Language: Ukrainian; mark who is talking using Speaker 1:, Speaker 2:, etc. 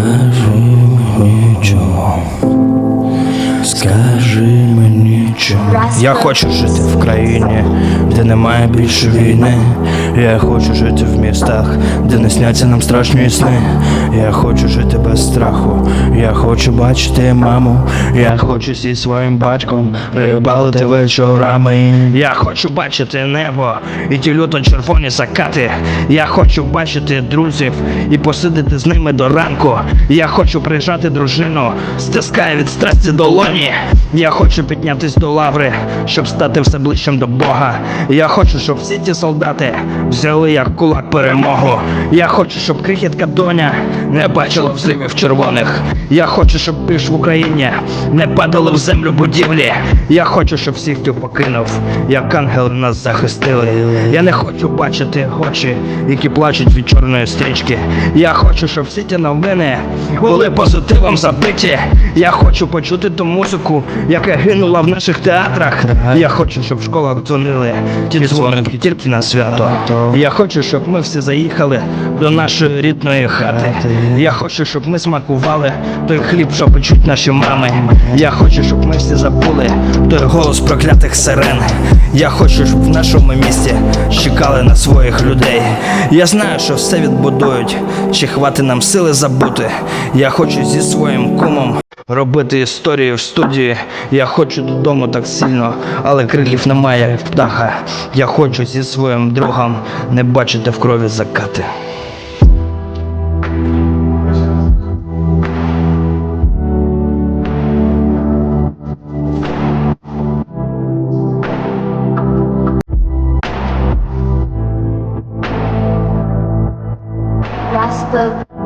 Speaker 1: Скажи мені чому, скажи мені. Я хочу жити в країні, де немає більше війни. Я хочу жити в містах, де не сняться нам страшні сни. Я хочу жити без страху. Я хочу бачити маму. Я хочу зі своїм батьком рибалити вечорами. Я хочу бачити небо і ті люто червоні закати. Я хочу бачити друзів і посидити з ними до ранку. Я хочу прижати дружину, стискає від страсті долоні. Я хочу піднятись до лаври, щоб стати все ближчим до Бога. Я хочу, щоб всі ті солдати взяли як кулак перемогу. Я хочу, щоб крихітка доня не бачила взривів червоних. Я хочу, щоб більш в Україні не падали в землю будівлі. Я хочу, щоб всіх хто покинув, як ангели нас захистили. Я не хочу бачити очі, які плачуть від чорної стрічки. Я хочу, щоб всі ті новини були позитивом забиті. Я хочу почути ту музику, яка гинула в наших театрах. Я хочу, щоб в школах дзвонили ті дзвоники тільки на свято. Я хочу, щоб ми всі заїхали до нашої рідної хати. Я хочу, щоб ми смакували той хліб, що печуть наші мами. Я хочу, щоб ми всі забули той голос проклятих сирен. Я хочу, щоб в нашому місті чекали на своїх людей. Я знаю, що все відбудують, чи хвати нам сили забути. Я хочу зі своїм кумом робити історію в студії. Я хочу додому так сильно, але крилів немає птаха. Я хочу зі своїм другом не бачити в крові закати.
Speaker 2: Raspa